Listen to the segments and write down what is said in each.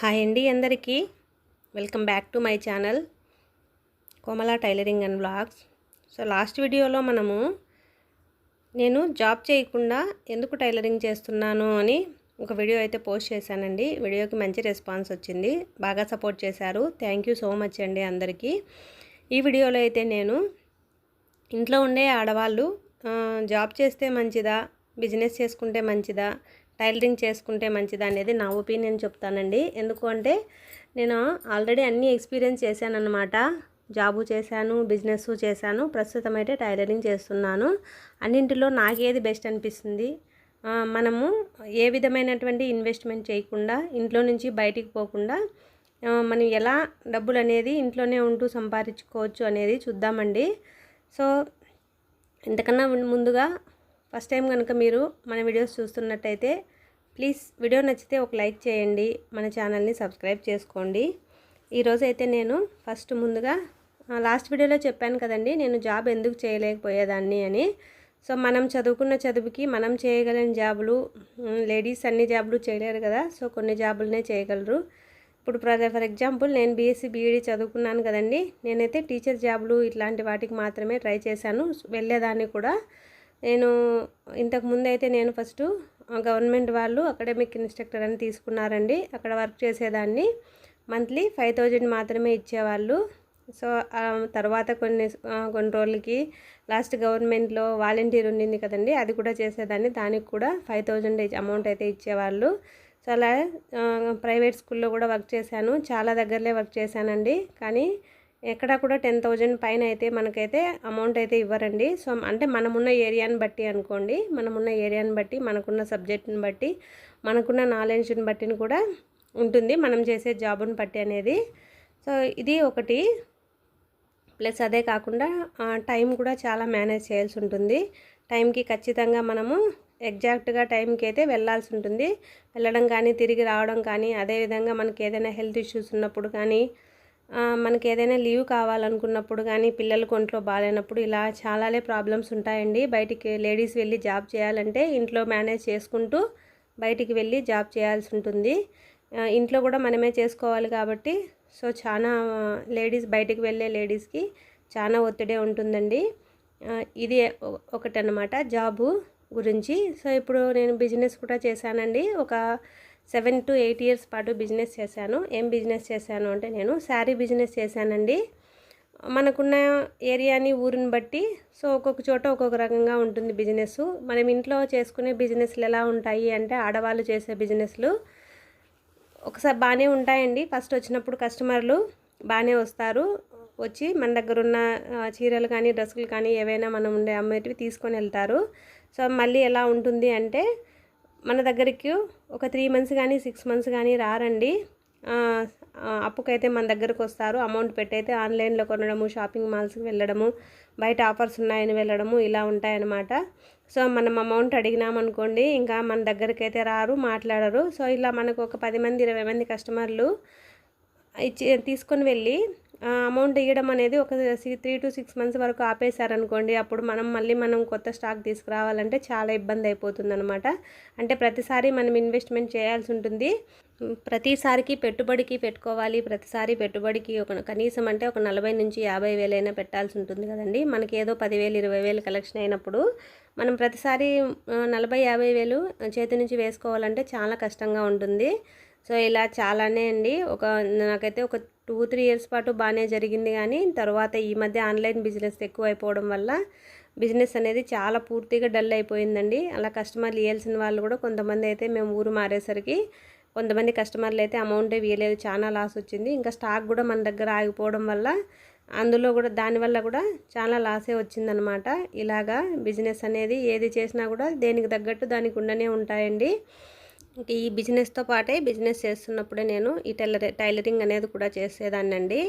Hi అండి అందరికీ. Welcome back to my channel Komala tailoring and blogs. So last వీడియోలో మనము నేను జాబ్ చేయకుండా ఎందుకు టైలరింగ్ చేస్తున్నాను అని ఒక వీడియో అయితే పోస్ట్ చేశానండి. వీడియోకి మంచి రెస్పాన్స్ వచ్చింది. బాగా సపోర్ట్ చేశారు. థ్యాంక్ యూ సో మచ్ అండి అందరికీ. ఈ వీడియోలో అయితే నేను ఇంట్లో ఉండే ఆడవాళ్ళు జాబ్ చేస్తే మంచిదా? బిజినెస్ చేసుకుంటే మంచిదా? టైలరింగ్ చేసుకుంటే మంచిది అనేది నా ఒపీనియన్ చెప్తానండి. ఎందుకంటే నేను ఆల్రెడీ అన్ని ఎక్స్పీరియన్స్ చేశానన్నమాట. జాబు చేశాను బిజినెస్ చేశాను ప్రస్తుతం అయితే టైలరింగ్ చేస్తున్నాను. అన్నింటిలో నాకేది బెస్ట్ అనిపిస్తుంది? మనము ఏ విధమైనటువంటి ఇన్వెస్ట్మెంట్ చేయకుండా ఇంట్లో నుంచి బయటికి పోకుండా మనం ఎలా డబ్బులు అనేది ఇంట్లోనే ఉంటూ సంపాదించుకోవచ్చు అనేది చూద్దామండి. సో ఇంతకన్నా ముందుగా ఫస్ట్ టైం కనుక మీరు మన వీడియోస్ చూస్తున్నట్టయితే ప్లీజ్ వీడియో నచ్చితే ఒక లైక్ చేయండి మన ఛానల్ని సబ్స్క్రైబ్ చేసుకోండి. ఈరోజు అయితే నేను ఫస్ట్ ముందుగా లాస్ట్ వీడియోలో చెప్పాను కదండి నేను జాబ్ ఎందుకు చేయలేకపోయేదాన్ని అని. సో మనం చదువుకున్న చదువుకి మనం చేయగలిగిన జాబులు లేడీస్ అన్ని జాబులు చేయలేరు కదా సో కొన్ని జాబులనే చేయగలరు. ఇప్పుడు ఫర్ ఎగ్జాంపుల్ నేను బీఎస్సీ బీఈడీ చదువుకున్నాను కదండి నేనైతే టీచర్ జాబులు ఇట్లాంటి వాటికి మాత్రమే ట్రై చేశాను వెళ్ళేదాన్ని కూడా. నేను ఇంతకు ముందు అయితే నేను ఫస్ట్ గవర్నమెంట్ వాళ్ళు అకాడమిక్ ఇన్స్ట్రక్టర్ అని తీసుకున్నారండి. అక్కడ వర్క్ చేసేదాన్ని. మంత్లీ ఫైవ్ థౌజండ్ మాత్రమే ఇచ్చేవాళ్ళు. సో తర్వాత కొన్ని కొన్ని రోజులకి లాస్ట్ గవర్నమెంట్లో వాలంటీర్ ఉండింది కదండి అది కూడా చేసేదాన్ని. దానికి కూడా ఫైవ్ థౌజండ్ అమౌంట్ అయితే ఇచ్చేవాళ్ళు. సో అలా ప్రైవేట్ స్కూల్లో కూడా వర్క్ చేశాను. చాలా దగ్గరలే వర్క్ చేశానండి. కానీ ఎక్కడ కూడా టెన్ థౌజండ్ పైన అయితే మనకైతే అమౌంట్ అయితే ఇవ్వరండి. సో అంటే మనమున్న ఏరియాని బట్టి అనుకోండి. మనమున్న ఏరియాని బట్టి మనకున్న సబ్జెక్ట్ని బట్టి మనకున్న నాలెడ్జ్ని బట్టిని కూడా ఉంటుంది. మనం చేసే జాబుని బట్టి అనేది. సో ఇది ఒకటి. ప్లస్ అదే కాకుండా టైం కూడా చాలా మేనేజ్ చేయాల్సి ఉంటుంది. టైంకి ఖచ్చితంగా మనము ఎగ్జాక్ట్గా టైంకి అయితే వెళ్ళాల్సి ఉంటుంది. వెళ్ళడం కానీ తిరిగి రావడం కానీ అదేవిధంగా మనకి ఏదైనా హెల్త్ ఇష్యూస్ ఉన్నప్పుడు కానీ మనకి ఏదైనా లీవ్ కావాలనుకున్నప్పుడు కానీ పిల్లలకు ఒంట్లో బాగాలేనప్పుడు ఇలా చాలానే ప్రాబ్లమ్స్ ఉంటాయండి. బయటికి లేడీస్ వెళ్ళి జాబ్ చేయాలంటే ఇంట్లో మేనేజ్ చేసుకుంటూ బయటికి వెళ్ళి జాబ్ చేయాల్సి ఉంటుంది. ఇంట్లో కూడా మనమే చేసుకోవాలి కాబట్టి సో చాలా లేడీస్ బయటికి వెళ్ళే లేడీస్కి చాలా ఒత్తిడే ఉంటుందండి. ఇది ఒకటి అనమాట జాబు గురించి. సో ఇప్పుడు నేను బిజినెస్ కూడా చేశానండి. ఒక సెవెన్ టు ఎయిట్ ఇయర్స్ పాటు బిజినెస్ చేశాను. ఏం బిజినెస్ చేశాను అంటే నేను శారీ బిజినెస్ చేశానండి. మనకున్న ఏరియాని ఊరిని బట్టి సో ఒక్కొక్క చోట ఒక్కొక్క రకంగా ఉంటుంది బిజినెస్ మనం ఇంట్లో చేసుకునే బిజినెస్లు ఎలా ఉంటాయి అంటే ఆడవాళ్ళు చేసే బిజినెస్లు. ఒకసారి బాగానే ఉంటాయండి. ఫస్ట్ వచ్చినప్పుడు కస్టమర్లు బాగానే వస్తారు. వచ్చి మన దగ్గర ఉన్న చీరలు కానీ డ్రెస్సులు కానీ ఏవైనా మనం ఉండే అమ్మేటివి తీసుకొని వెళ్తారు. సో మళ్ళీ ఎలా ఉంటుంది అంటే మన దగ్గరికి ఒక త్రీ మంత్స్ కానీ సిక్స్ మంత్స్ కానీ రారండి. అప్పుకైతే మన దగ్గరకు వస్తారు. అమౌంట్ పెట్టయితే ఆన్లైన్లో కొనడము షాపింగ్ మాల్స్కి వెళ్ళడము బయట ఆఫర్స్ ఉన్నాయని వెళ్ళడము ఇలా ఉంటాయన్నమాట. సో మనం అమౌంట్ అడిగినామనుకోండి ఇంకా మన దగ్గరికి అయితే రారు మాట్లాడరు. సో ఇలా మనకు ఒక పది మంది ఇరవై మంది కస్టమర్లు ఇచ్చి తీసుకొని వెళ్ళి అమౌంట్ ఇవ్వడం అనేది ఒక త్రీ టు సిక్స్ మంత్స్ వరకు ఆపేశారనుకోండి అప్పుడు మనం మళ్ళీ మనం కొత్త స్టాక్ తీసుకురావాలంటే చాలా ఇబ్బంది అయిపోతుంది అనమాట అంటే ప్రతిసారి మనం ఇన్వెస్ట్మెంట్ చేయాల్సి ఉంటుంది. ప్రతిసారికి పెట్టుబడికి పెట్టుకోవాలి ప్రతిసారి పెట్టుబడికి ఒక కనీసం అంటే ఒక నలభై నుంచి యాభై వేలైనా పెట్టాల్సి ఉంటుంది కదండి. మనకి ఏదో పదివేలు ఇరవై వేలు కలెక్షన్ అయినప్పుడు మనం ప్రతిసారి నలభై యాభై వేలు చేతి నుంచి వేసుకోవాలంటే చాలా కష్టంగా ఉంటుంది. సో ఇలా చాలానే అండి. ఒక నాకైతే ఒక టూ త్రీ ఇయర్స్ పాటు బాగానే జరిగింది కానీ తర్వాత ఈ మధ్య ఆన్లైన్ బిజినెస్ ఎక్కువైపోవడం వల్ల బిజినెస్ అనేది చాలా పూర్తిగా డల్ అయిపోయిందండి. అలా కస్టమర్లు ఇవ్వాల్సిన వాళ్ళు కూడా కొంతమంది అయితే మేము ఊరు మారేసరికి కొంతమంది కస్టమర్లు అయితే అమౌంటే వీయలేదు చాలా లాస్ వచ్చింది. ఇంకా స్టాక్ కూడా మన దగ్గర ఆగిపోవడం వల్ల అందులో కూడా దానివల్ల కూడా చాలా లాసే వచ్చిందనమాట. ఇలాగా బిజినెస్ అనేది ఏది చేసినా కూడా దేనికి తగ్గట్టు దానికి ఉండనే ఉంటాయండి. ఇంక ఈ బిజినెస్తో పాటే బిజినెస్ చేస్తున్నప్పుడే నేను ఈ టైలర్ టైలరింగ్ అనేది కూడా చేసేదాన్ని అండి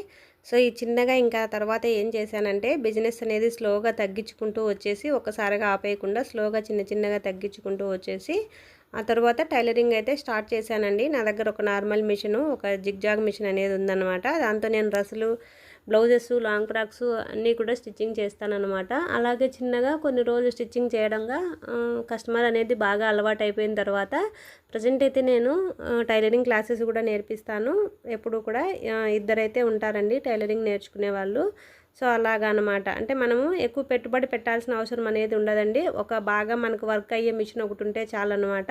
సో ఈ చిన్నగా ఇంకా తర్వాత ఏం చేశానంటే బిజినెస్ అనేది స్లోగా తగ్గించుకుంటూ వచ్చేసి ఒకసారిగా ఆపేయకుండా స్లోగా చిన్న చిన్నగా తగ్గించుకుంటూ వచ్చేసి ఆ తర్వాత టైలరింగ్ అయితే స్టార్ట్ చేశానండి. నా దగ్గర ఒక నార్మల్ మిషన్ ఒక జిగ్జాగ్ మిషన్ అనేది ఉందన్నమాట. దాంతో నేను డ్రెస్సులు బ్లౌజెస్ లాంగ్ ఫ్రాక్స్ అన్నీ కూడా స్టిచ్చింగ్ చేస్తానన్నమాట. అలాగే చిన్నగా కొన్ని రోజులు స్టిచ్చింగ్ చేయడంగా కస్టమర్ అనేది బాగా అలవాటు అయిపోయిన తర్వాత ప్రజెంట్ అయితే నేను టైలరింగ్ క్లాసెస్ కూడా నేర్పిస్తాను. ఎప్పుడు కూడా ఇద్దరైతే ఉంటారండి టైలరింగ్ నేర్చుకునే వాళ్ళు. సో అలాగా అనమాట అంటే మనము ఎక్కువ పెట్టుబడి పెట్టాల్సిన అవసరం అనేది ఉండదండి. ఒక బాగా మనకు వర్క్ అయ్యే మిషన్ ఒకటి ఉంటే చాలన్నమాట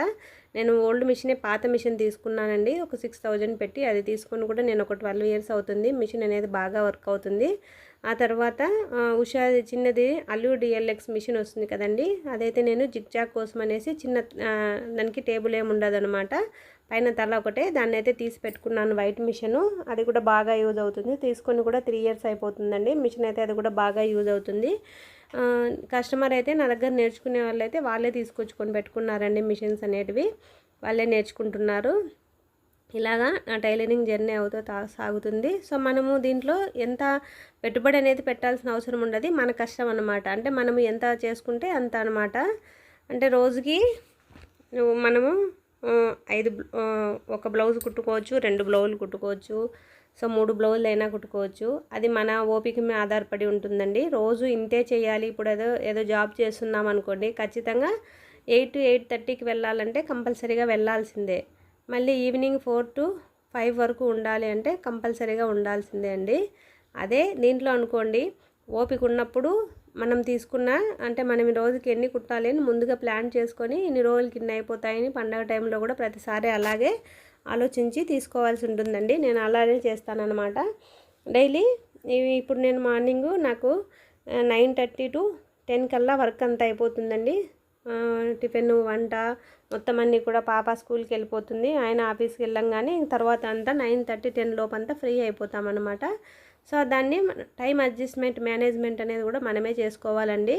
నేను ఓల్డ్ మిషనే పాత మిషన్ తీసుకున్నానండి. ఒక సిక్స్ థౌజండ్ పెట్టి అది తీసుకొని కూడా నేను ఒక ట్వెల్వ్ ఇయర్స్ అవుతుంది. మిషన్ అనేది బాగా వర్క్ అవుతుంది. ఆ తర్వాత ఆ, ఉషా చిన్నది అల్లు డిఎల్ఎక్స్ మిషన్ వస్తుంది కదండి. అదైతే నేను జిగ్జాగ్ కోసం అనేసి చిన్న దానికి టేబుల్ ఏమి ఉండదన్నమాట పైన తల ఒకటే దాన్ని అయితే తీసి పెట్టుకున్నాను వైట్ మిషను. అది కూడా బాగా యూజ్ అవుతుంది. తీసుకొని కూడా త్రీ ఇయర్స్ అయిపోతుందండి. మిషన్ అయితే అది కూడా బాగా యూజ్ అవుతుంది. కస్టమర్ అయితే నా దగ్గర నేర్చుకునే వాళ్ళు అయితే వాళ్ళే తీసుకొచ్చుకొని పెట్టుకున్నారండి మిషన్స్ అనేటివి. వాళ్ళే నేర్చుకుంటున్నారు. ఇలాగా నా టైలరింగ్ జర్నీ అవుతూ తా సాగుతుంది. సో మనము దీంట్లో ఎంత పెట్టుబడి అనేది పెట్టాల్సిన అవసరం ఉండదు. మన కష్టం అన్నమాట. అంటే మనము ఎంత చేసుకుంటే అంత అనమాట అంటే రోజుకి మనము ఐదు ఒక బ్లౌజ్ కుట్టుకోవచ్చు రెండు బ్లౌజులు కుట్టుకోవచ్చు సో మూడు బ్లౌజులు అయినా కుట్టుకోవచ్చు. అది మన ఓపిక మీద ఆధారపడి ఉంటుందండి. రోజు ఇంతే చేయాలి. ఇప్పుడు ఏదో ఏదో జాబ్ చేస్తున్నాం అనుకోండి ఖచ్చితంగా ఎయిట్ టు ఎయిట్ థర్టీకి వెళ్ళాలంటే కంపల్సరీగా వెళ్ళాల్సిందే. మళ్ళీ ఈవినింగ్ ఫోర్ టు ఫైవ్ వరకు ఉండాలి అంటే కంపల్సరీగా ఉండాల్సిందే అండి. అదే దీంట్లో అనుకోండి ఓపిక ఉన్నప్పుడు మనం తీసుకున్న అంటే మనం ఈ రోజుకి ఎన్ని కుట్టాలి అని ముందుగా ప్లాన్ చేసుకొని ఇన్ని రోజులకి ఇన్ని అయిపోతాయని పండగ టైంలో కూడా ప్రతిసారి అలాగే ఆలోచించి తీసుకోవాల్సి ఉంటుందండి. నేను అలానే చేస్తానన్నమాట. డైలీ ఇప్పుడు నేను మార్నింగ్ నాకు నైన్ థర్టీ టు టెన్ కల్లా వర్క్ అంతా అయిపోతుందండి. టిఫిన్ వంట మొత్తం అన్నీ కూడా పాప స్కూల్కి వెళ్ళిపోతుంది. ఆయన ఆఫీస్కి వెళ్ళంగానే తర్వాత అంతా నైన్ థర్టీ టెన్ లోపు అంతా ఫ్రీ అయిపోతామన్నమాట. సో దాన్ని టైం అడ్జస్ట్మెంట్ మేనేజ్మెంట్ అనేది కూడా మనమే చేసుకోవాలండి.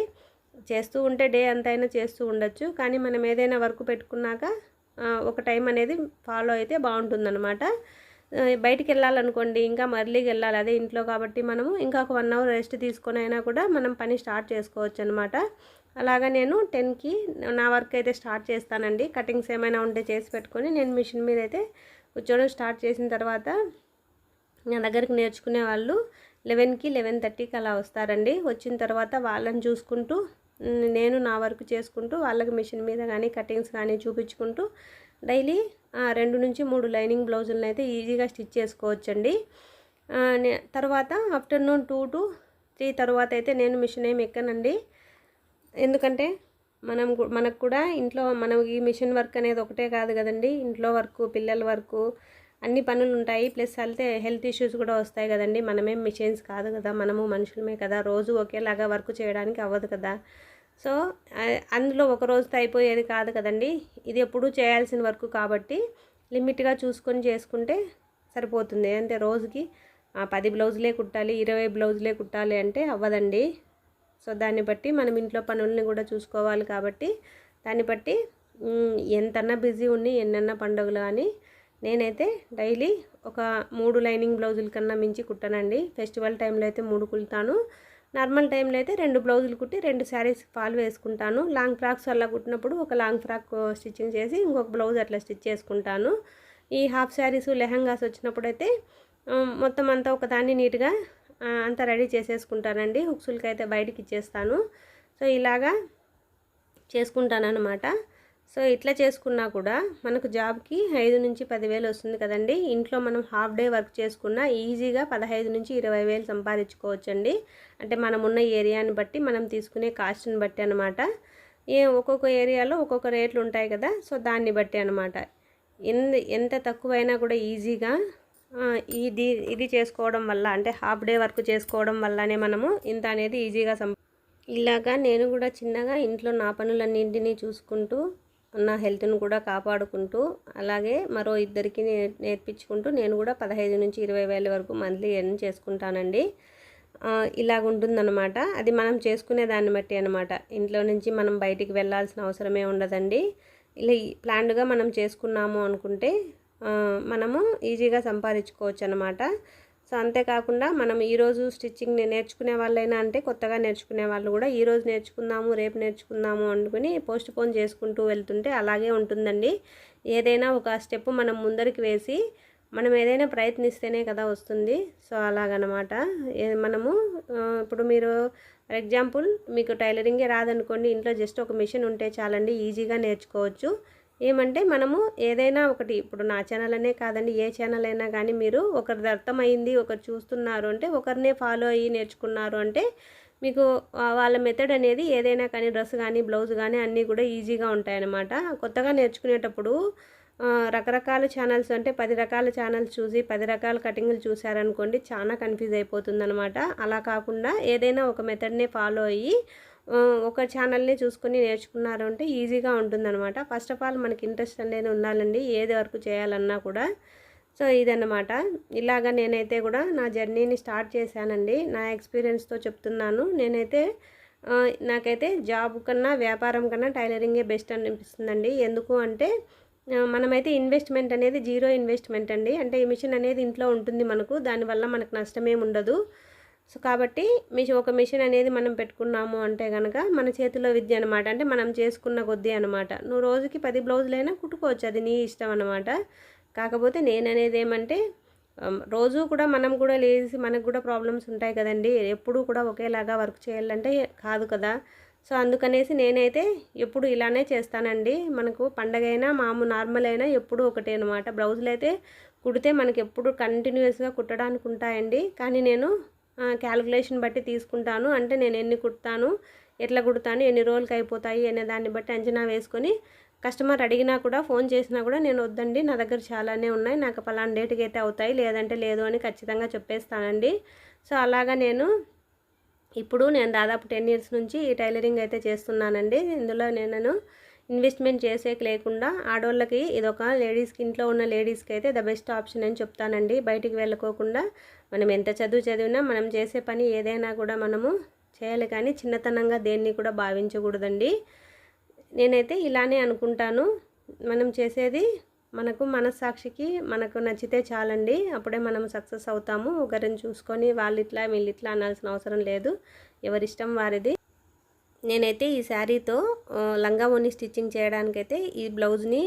చేస్తూ ఉంటే డే అంతైనా చేస్తూ ఉండొచ్చు. కానీ మనం ఏదైనా వర్క్ పెట్టుకున్నాక ఒక టైం అనేది ఫాలో అయితే బాగుంటుందన్నమాట. బయటికి వెళ్ళాలనుకోండి ఇంకా మర్లీకి వెళ్ళాలి. అదే ఇంట్లో కాబట్టి మనము ఇంకా ఒక వన్ అవర్ రెస్ట్ తీసుకొని అయినా కూడా మనం పని స్టార్ట్ చేసుకోవచ్చు అనమాట అలాగా నేను టెన్కి నా వర్క్ అయితే స్టార్ట్ చేస్తానండి. కటింగ్స్ ఏమైనా ఉంటే చేసి పెట్టుకొని నేను మిషన్ మీద అయితే కూర్చోవడం స్టార్ట్ చేసిన తర్వాత నా దగ్గరికి నేర్చుకునే వాళ్ళు లెవెన్కి లెవెన్ థర్టీకి అలా వస్తారండి. వచ్చిన తర్వాత వాళ్ళని చూసుకుంటూ నేను నా వర్క్ చేసుకుంటూ వాళ్ళకి మిషన్ మీద కానీ కటింగ్స్ కానీ చూపించుకుంటూ డైలీ రెండు నుంచి మూడు లైనింగ్ బ్లౌజులను అయితే ఈజీగా స్టిచ్ చేసుకోవచ్చండి. నే- తర్వాత ఆఫ్టర్నూన్ టూ టు త్రీ తర్వాత అయితే నేను మిషన్ ఏమి ఎక్కనండి. ఎందుకంటే మనం మనకు కూడా ఇంట్లో మనం ఈ మిషన్ వర్క్ అనేది ఒకటే కాదు కదండి. ఇంట్లో వర్క్ పిల్లల వర్క్ అన్ని పనులు ఉంటాయి. ప్లస్ అయితే హెల్త్ ఇష్యూస్ కూడా వస్తాయి కదండి. మనమేం మిషన్స్ కాదు కదా. మనము మనుషులమే కదా. రోజు ఒకేలాగా వర్క్ చేయడానికి అవ్వదు కదా. సో అందులో ఒక రోజుతో అయిపోయేది కాదు కదండి. ఇది ఎప్పుడూ చేయాల్సిన వర్క్ కాబట్టి లిమిట్గా చూసుకొని చేసుకుంటే సరిపోతుంది. అంటే రోజుకి పది బ్లౌజులే కుట్టాలి ఇరవై బ్లౌజులే కుట్టాలి అంటే అవ్వదండి. సో దాన్ని బట్టి మనం ఇంట్లో పనుల్ని కూడా చూసుకోవాలి కాబట్టి దాన్ని బట్టి ఎంతన్నా బిజీ ఉండి ఎన్నన్నా పండుగలు కానీ నేనైతే డైలీ ఒక మూడు లైనింగ్ బ్లౌజుల కన్నా మించి కుట్టనండి. ఫెస్టివల్ టైంలో అయితే మూడు కుడతాను. నార్మల్ టైంలో అయితే రెండు బ్లౌజులు కుట్టి రెండు శారీస్ ఫాల్ వేసుకుంటాను. లాంగ్ ఫ్రాక్స్ అలా కుట్టినప్పుడు ఒక లాంగ్ ఫ్రాక్ స్టిచ్చింగ్ చేసి ఇంకొక బ్లౌజ్ అట్లా స్టిచ్ చేసుకుంటాను. ఈ హాఫ్ శారీస్ లెహంగాస్ వచ్చినప్పుడైతే మొత్తం అంతా ఒకదాన్ని నీట్గా అంతా రెడీ చేసేసుకుంటానండి. హుక్సులకి అయితే బయటికి ఇచ్చేస్తాను. సో ఇలాగా చేసుకుంటానన్నమాట. సో ఇట్లా చేసుకున్నా కూడా మనకు జాబ్కి ఐదు నుంచి పదివేలు వస్తుంది కదండి. ఇంట్లో మనం హాఫ్ డే వర్క్ చేసుకున్నా ఈజీగా పదహైదు నుంచి ఇరవై వేలు సంపాదించుకోవచ్చండి. అంటే మనం ఉన్న ఏరియాని బట్టి మనం తీసుకునే కాస్ట్ని బట్టి అనమాట ఏ ఒక్కొక్క ఏరియాలో ఒక్కొక్క రేట్లు ఉంటాయి కదా సో దాన్ని బట్టి అనమాట ఎంత ఎంత తక్కువైనా కూడా ఈజీగా ఇది ఇది చేసుకోవడం వల్ల అంటే హాఫ్ డే వర్క్ చేసుకోవడం వల్లనే మనము ఇంత అనేది ఈజీగా సం ఇలాగా నేను కూడా చిన్నగా ఇంట్లో నా పనులన్నింటినీ చూసుకుంటూ నా హెల్త్ను కూడా కాపాడుకుంటూ అలాగే మరో ఇద్దరికి నేర్పించుకుంటూ నేను కూడా పదహైదు నుంచి ఇరవై వేల వరకు మంత్లీ ఎర్న్ చేసుకుంటానండి. ఇలాగుంటుందన్నమాట అది మనం చేసుకునే దాన్ని బట్టి అనమాట ఇంట్లో నుంచి మనం బయటికి వెళ్ళాల్సిన అవసరమే ఉండదండి. ఇలా ఈ- ప్లాన్డ్గా మనం చేసుకున్నాము అనుకుంటే మనము ఈజీగా సంపాదించుకోవచ్చు అనమాట సో అంతేకాకుండా మనం ఈరోజు స్టిచ్చింగ్ నేర్చుకునే వాళ్ళైనా అంటే కొత్తగా నేర్చుకునే వాళ్ళు కూడా ఈరోజు నేర్చుకుందాము రేపు నేర్చుకుందాము అనుకుని పోస్ట్ పోన్ చేసుకుంటూ వెళ్తుంటే అలాగే ఉంటుందండి. ఏదైనా ఒక స్టెప్ మనం ముందరికి వేసి మనం ఏదైనా ప్రయత్నిస్తేనే కదా వస్తుంది. సో అలాగనమాట. మనము ఇప్పుడు మీరు ఫర్ ఎగ్జాంపుల్ మీకు టైలరింగే రాదనుకోండి ఇంట్లో జస్ట్ ఒక మిషన్ ఉంటే చాలండి ఈజీగా నేర్చుకోవచ్చు. ఏమంటే మనము ఏదైనా ఒకటి ఇప్పుడు నా ఛానల్ అనే కాదండి ఏ ఛానల్ అయినా కానీ మీరు ఒకరిది అర్థమైంది ఒకరు చూస్తున్నారు అంటే ఒకరినే ఫాలో అయ్యి నేర్చుకున్నారు అంటే మీకు వాళ్ళ మెథడ్ అనేది ఏదైనా కానీ డ్రెస్ కానీ బ్లౌజ్ కానీ అన్నీ కూడా ఈజీగా ఉంటాయన్నమాట. కొత్తగా నేర్చుకునేటప్పుడు రకరకాల ఛానల్స్ అంటే పది రకాల ఛానల్స్ చూసి పది రకాల కటింగ్లు చూసారనుకోండి చాలా కన్ఫ్యూజ్ అయిపోతుంది అలా కాకుండా ఏదైనా ఒక మెథడ్నే ఫాలో అయ్యి ఒక ఛానల్ని చూసుకొని నేర్చుకున్నారు అంటే ఈజీగా ఉంటుందన్నమాట. ఫస్ట్ ఆఫ్ ఆల్ మనకి ఇంట్రెస్ట్ అనేది ఉండాలండి. ఏది వరకు చేయాలన్నా కూడా. సో ఇదన్నమాట. ఇలాగ నేనైతే కూడా నా జర్నీని స్టార్ట్ చేశానండి. నా ఎక్స్పీరియన్స్తో చెప్తున్నాను. నేనైతే నాకైతే జాబ్ కన్నా వ్యాపారం కన్నా టైలరింగే బెస్ట్ అనిపిస్తుందండి. ఎందుకు అంటే మనమైతే ఇన్వెస్ట్మెంట్ అనేది జీరో ఇన్వెస్ట్మెంట్ అండి. అంటే ఈ మిషన్ అనేది ఇంట్లో ఉంటుంది మనకు. దానివల్ల మనకు నష్టమేం ఉండదు. సో కాబట్టి మిషన్ ఒక మిషన్ అనేది మనం పెట్టుకున్నాము అంటే కనుక మన చేతిలో విద్య అనమాట అంటే మనం చేసుకున్న కొద్దీ అనమాట నువ్వు రోజుకి పది బ్లౌజులైనా కుట్టుకోవచ్చు. అది నీ ఇష్టం అనమాట కాకపోతే నేను అనేది ఏమంటే రోజు కూడా మనం కూడా లేచి మనకు కూడా ప్రాబ్లమ్స్ ఉంటాయి కదండి. ఎప్పుడూ కూడా ఒకేలాగా వర్క్ చేయాలంటే కాదు కదా. సో అందుకనేసి నేనైతే ఎప్పుడు ఇలానే చేస్తానండి. మనకు పండగ అయినా మామూలు నార్మల్ అయినా ఎప్పుడు ఒకటే అనమాట బ్లౌజులు అయితే కుడితే మనకి ఎప్పుడు కంటిన్యూస్గా కుట్టడానికి ఉంటాయండి కానీ నేను క్యాలిక్యులేషన్ బట్టి తీసుకుంటాను. అంటే నేను ఎన్ని కుడతాను ఎట్లా కుడతాను ఎన్ని రోజులకి అయిపోతాయి అనే దాన్ని బట్టి అంచనా వేసుకొని కస్టమర్ అడిగినా కూడా ఫోన్ చేసినా కూడా నేను వద్దండి నా దగ్గర చాలానే ఉన్నాయి నాకు పలానా డేట్కి అయితే అవుతాయి లేదంటే లేదు అని ఖచ్చితంగా చెప్పేస్తానండి. సో అలాగా నేను ఇప్పుడు నేను దాదాపు టెన్ ఇయర్స్ నుంచి ఈ టైలరింగ్ అయితే చేస్తున్నానండి. ఇందులో నేను ఇన్వెస్ట్మెంట్ చేసేకి లేకుండా ఆడవాళ్ళకి ఇదొక లేడీస్కి ఇంట్లో ఉన్న లేడీస్కి అయితే ద బెస్ట్ ఆప్షన్ అని చెప్తానండి. బయటికి వెళ్ళకోకుండా మనం ఎంత చదువు చదివినా మనం చేసే పని ఏదైనా కూడా మనము చేయాలి కానీ చిన్నతనంగా దేన్ని కూడా భావించకూడదండి. నేనైతే ఇలానే అనుకుంటాను. మనం చేసేది మనకు మనస్సాక్షికి మనకు నచ్చితే చాలండి. అప్పుడే మనం సక్సెస్ అవుతాము. ఒకరిని చూసుకొని వాళ్ళు ఇట్లా వీళ్ళు ఇట్లా అనాల్సిన అవసరం లేదు. ఎవరిష్టం వారిది. నేనైతే ఈ శారీతో లంగా ఓని స్టిచ్చింగ్ చేయడానికైతే ఈ బ్లౌజ్ని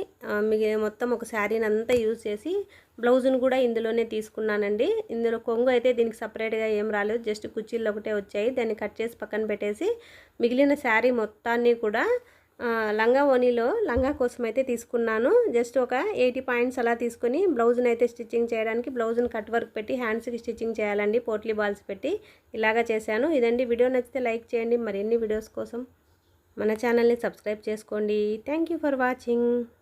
మిగిలిన మొత్తం ఒక శారీని అంతా యూజ్ చేసి బ్లౌజ్ని కూడా ఇందులోనే తీసుకున్నానండి. ఇందులో కొంగు అయితే దీనికి సపరేట్గా ఏం రాలేదు. జస్ట్ కుర్చీలు ఒకటే వచ్చాయి. దాన్ని కట్ చేసి పక్కన పెట్టేసి మిగిలిన శారీ మొత్తాన్ని కూడా లంగా ఓనీలో లంగా కోసం అయితే తీసుకున్నాను. జస్ట్ ఒక ఎయిటీ పాయింట్స్ అలా తీసుకొని బ్లౌజ్ని అయితే స్టిచ్చింగ్ చేయడానికి బ్లౌజ్ని కట్ వర్క్ పెట్టి హ్యాండ్స్కి స్టిచ్చింగ్ చేయాలండి. పోట్లీ బాల్స్ పెట్టి ఇలాగా చేశాను. ఇదండి. వీడియో నచ్చితే లైక్ చేయండి. మరిన్ని వీడియోస్ కోసం మన ఛానల్ని సబ్స్క్రైబ్ చేసుకోండి. Thank you for watching.